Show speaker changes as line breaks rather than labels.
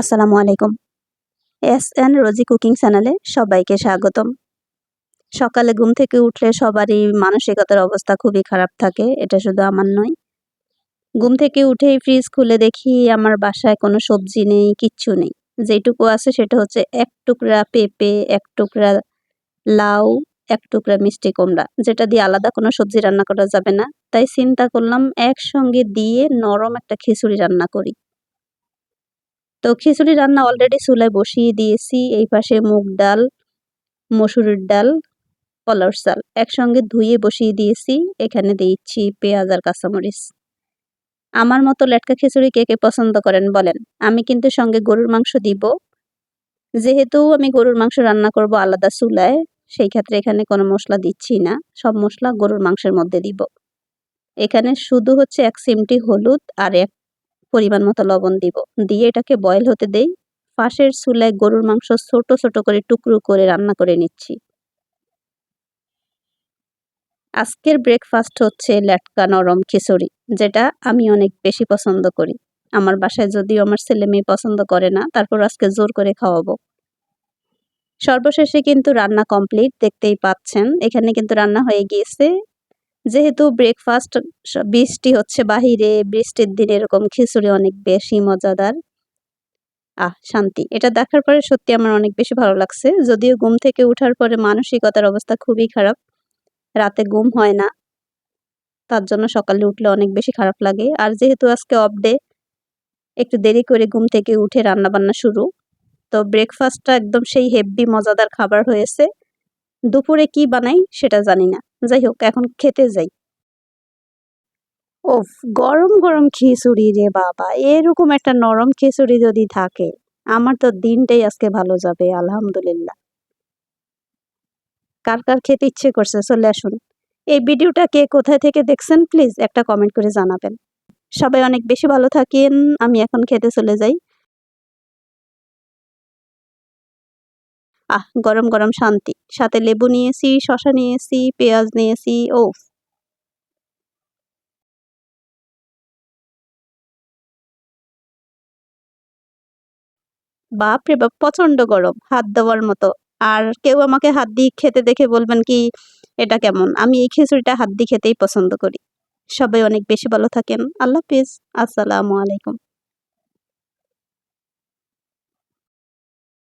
আসসালামু আলাইকুম। S N রোজি cooking চ্যানেলে সবাইকে স্বাগতম। সকালে ঘুম থেকে উঠলে সবারই মানসিকতার অবস্থা খুবই খারাপ থাকে, এটা শুধু আমার নয়। ঘুম থেকে উঠেই ফ্রিজ খুলে দেখি আমার বাসায় কোনো সবজি নেই, কিচ্ছু নেই। যেটুকু আছে সেটা হচ্ছে এক টুকরা পেঁপে, এক টুকরা লাউ, এক টুকরা মিষ্টি কুমড়া। যেটা দিয়ে আলাদা কোনো সবজি রান্না করা যাবে না। তাই চিন্তা করলাম একসঙ্গে দিয়ে নরম একটা খিচুড়ি রান্না করি। তো খিচুড়ি রান্না অলরেডি চুলায় বসিয়ে দিয়েছি। এই পাশে মুগ ডাল, মসুরের ডাল, কলার চাল একসঙ্গে ধুয়ে বসিয়ে দিয়েছি। এখানে দিচ্ছি পেঁয়াজ আর কাঁচামরিচ। আমার মতো লেটকা খিচুড়ি কে কে পছন্দ করেন বলেন। আমি কিন্তু সঙ্গে গরুর মাংস দিব। যেহেতু আমি গরুর মাংস রান্না করব আলাদা চুলায়, সেই ক্ষেত্রে এখানে কোনো মশলা দিচ্ছি না। সব মশলা গরুর মাংসের মধ্যে দিব। এখানে শুধু হচ্ছে এক সিমটি হলুদ আর এক পরিমাণ মতো লবণ দিব। দিয়ে এটাকে বয়েল হতে দেই। পাশের চুলায় গরুর মাংস ছোট ছোট করে টুকরো করে রান্না করে নিচ্ছি। আজকের ব্রেকফাস্ট হচ্ছে ল্যাটকা নরম খিচুড়ি, যেটা আমি অনেক বেশি পছন্দ করি। আমার বাসায় যদিও আমার ছেলে মেয়ে পছন্দ করে না, তারপর আজকে জোর করে খাওয়াবো। সর্বশেষে কিন্তু রান্না কমপ্লিট দেখতেই পাচ্ছেন। এখানে কিন্তু রান্না হয়ে গিয়েছে। যেহেতু ব্রেকফাস্ট বৃষ্টি হচ্ছে বাহিরে, বৃষ্টির দিনে এরকম খিচুড়ি অনেক বেশি মজাদার। আহ, শান্তি। এটা দেখার পরে সত্যি আমার অনেক বেশি ভালো লাগছে। যদিও ঘুম থেকে উঠার পরে মানসিকতার অবস্থা খুবই খারাপ। রাতে ঘুম হয় না। তার জন্য সকালে উঠলে অনেক বেশি খারাপ লাগে। আর যেহেতু আজকে অফ ডে একটু দেরি করে ঘুম থেকে উঠে রান্না বান্না শুরু। তো ব্রেকফাস্টটা একদম সেই হেভি মজাদার খাবার হয়েছে। দুপুরে কি বানাই সেটা জানি না। যাই হোক, এখন খেতে যাই। ওফ, গরম গরম খিচুড়ি রে বাবা, এরকম একটা নরম খিচুড়ি যদি থাকে, আমার তো দিনটাই আজকে ভালো যাবে, আলহামদুলিল্লাহ। কার কার খেতে ইচ্ছে করছে, চলে আসুন। এই ভিডিওটা কে কোথায় থেকে দেখছেন, প্লিজ একটা কমেন্ট করে জানাবেন। সবাই অনেক বেশি ভালো থাকেন, আমি এখন খেতে চলে যাই। আহ, গরম গরম শান্তি। সাথে লেবু নিয়েছি শশা নিয়েছি, পেঁয়াজ নিয়েছি ও বাপরে বাপ প্রচণ্ড গরম, হাত দেওয়ার মতো। আর কেউ আমাকে হাত দিয়ে খেতে দেখে বলবেন কি, এটা কেমন? আমি এই খিচুড়িটা হাত দিয়ে খেতেই পছন্দ করি। সবাই অনেক বেশি ভালো থাকেন। আল্লাহ হাফিজ। আসসালামু আলাইকুম।